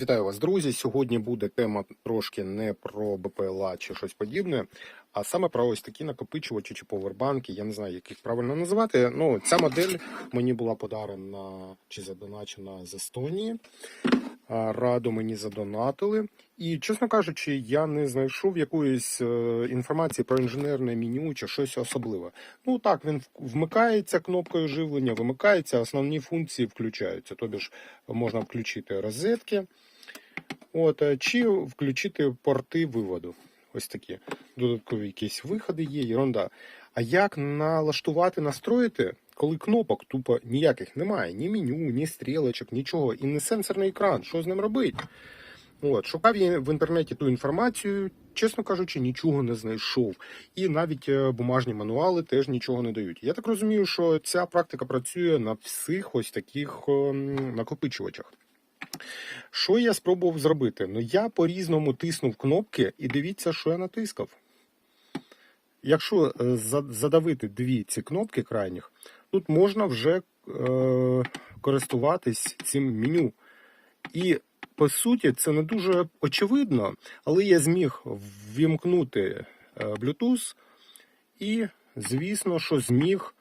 Вітаю вас, друзі. Сьогодні буде тема трошки не про БПЛА чи щось подібне, а саме про ось такі накопичувачі чи повербанки. Я не знаю, як їх правильно називати. Ну, ця модель мені була подарена чи задоначена з Естонії. А, Радо мені задонатили. І, чесно кажучи, я не знайшов якоїсь е, інформації про інженерне меню чи щось особливе. Ну так, він вмикається кнопкою живлення, вимикається, основні функції включаються. Тобі ж можна включити розетки, от, е, чи включити порти виводу. Ось такі. Додаткові якісь виходи є, ерунда. А як налаштувати, настроїти, коли кнопок тупо ніяких немає, ні меню, ні стрілочок, нічого, і не сенсорний екран. Що з ним робити? От, шукав я в інтернеті ту інформацію, чесно кажучи, нічого не знайшов. І навіть е, бумажні мануали теж нічого не дають. Я так розумію, що ця практика працює на всіх ось таких ем, накопичувачах. Що я спробував зробити? Ну я по-різному тиснув кнопки і дивіться, що я натискав. Якщо е, задавити дві ці кнопки крайніх, тут можна вже е, користуватись цим меню. І по суті, це не дуже очевидно, але я зміг ввімкнути е, Bluetooth і, звісно, що зміг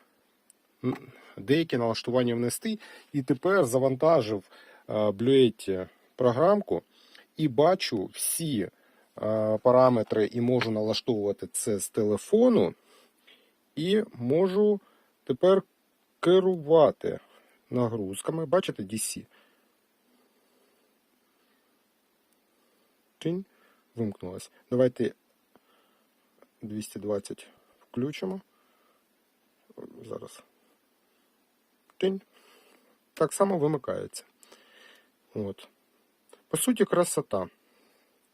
деякі налаштування внести. І тепер завантажив е, Bluetooth програмку і бачу всі е, параметри і можу налаштовувати це з телефону. І можу тепер керувати нагрузками. Бачите, DC. Тинь, вимкнулась. Давайте 220 включимо. Зараз. Тинь. Так само вимикається. От. По суті, красота.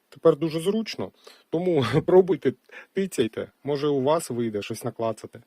Тепер дуже зручно. Тому пробуйте, тицяйте. Може у вас вийде щось наклацати.